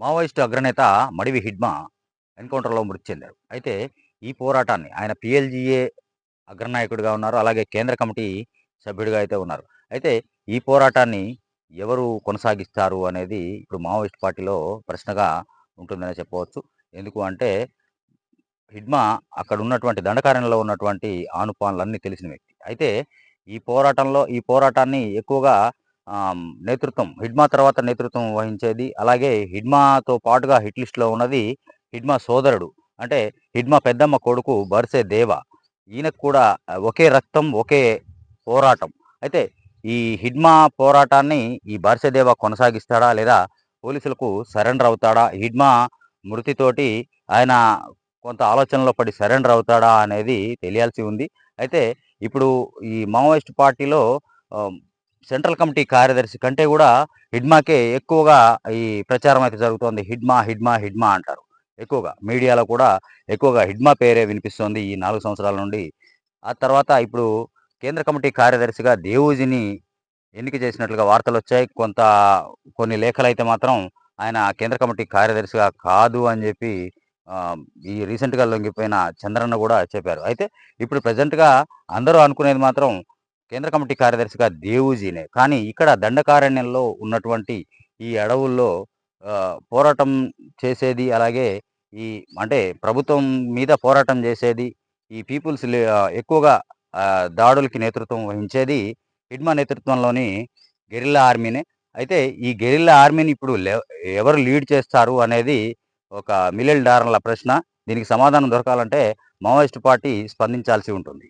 Maoist అగ్రనేత మడివి హిడ్మా ఎన్కౌంటర్లో మృతి చెందారు. అయితే ఈ పోరాటాన్ని ఆయన పిఎల్జీఏ అగ్రనాయకుడిగా ఉన్నారు అలాగే కేంద్ర కమిటీ సభ్యుడిగా అయితే ఉన్నారు. అయితే ఈ పోరాటాన్ని ఎవరు కొనసాగిస్తారు అనేది ఇప్పుడు మావోయిస్ట్ పార్టీలో ప్రశ్నగా ఉంటుందనే చెప్పవచ్చు. ఎందుకు అంటే హిడ్మా అక్కడ ఉన్నటువంటి దండకారణ్యంలో ఉన్నటువంటి ఆనుపానులన్నీ తెలిసిన వ్యక్తి. అయితే ఈ పోరాటంలో ఈ పోరాటాన్ని ఎక్కువగా నేతృత్వం హిడ్మా తర్వాత నేతృత్వం వహించేది. అలాగే హిడ్మాతో పాటుగా హిట్ లిస్ట్లో ఉన్నది హిడ్మా సోదరుడు. అంటే హిడ్మా పెద్దమ్మ కొడుకు బర్సే దేవ. ఈయనకు కూడా ఒకే రక్తం ఒకే పోరాటం. అయితే ఈ హిడ్మా పోరాటాన్ని ఈ బర్సే దేవ కొనసాగిస్తాడా లేదా పోలీసులకు సరెండర్ అవుతాడా? హిడ్మా మృతితోటి ఆయన కొంత ఆలోచనలో పడి సరెండర్ అవుతాడా అనేది తెలియాల్సి ఉంది. అయితే ఇప్పుడు ఈ మావోయిస్ట్ పార్టీలో సెంట్రల్ కమిటీ కార్యదర్శి కంటే కూడా హిడ్మాకే ఎక్కువగా ఈ ప్రచారం అయితే జరుగుతోంది. హిడ్మా హిడ్మా హిడ్మా అంటారు. ఎక్కువగా మీడియాలో కూడా ఎక్కువగా హిడ్మా పేరే వినిపిస్తోంది ఈ నాలుగు సంవత్సరాల నుండి. ఆ తర్వాత ఇప్పుడు కేంద్ర కమిటీ కార్యదర్శిగా దేవూజీని ఎన్నిక చేసినట్లుగా వార్తలు వచ్చాయి. కొంత కొన్ని లేఖలు అయితే మాత్రం ఆయన కేంద్ర కమిటీ కార్యదర్శిగా కాదు అని చెప్పి ఈ రీసెంట్గా లొంగిపోయిన చంద్రన్న కూడా చెప్పారు. అయితే ఇప్పుడు ప్రజెంట్గా అందరూ అనుకునేది మాత్రం కేంద్ర కమిటీ కార్యదర్శిగా దేవూజీనే. కానీ ఇక్కడ దండకారణ్యంలో ఉన్నటువంటి ఈ అడవుల్లో పోరాటం చేసేది అలాగే ఈ అంటే ప్రభుత్వం మీద పోరాటం చేసేది ఈ పీపుల్స్ ఎక్కువగా దాడులకి నేతృత్వం వహించేది హిడ్మా నేతృత్వంలోని గెరిల్లా ఆర్మీనే. అయితే ఈ గెరిల్లా ఆర్మీని ఇప్పుడు ఎవరు లీడ్ చేస్తారు అనేది ఒక మిలియల్ డాలర్ల ప్రశ్న. దీనికి సమాధానం దొరకాలంటే మావోయిస్ట్ పార్టీ స్పందించాల్సి ఉంటుంది.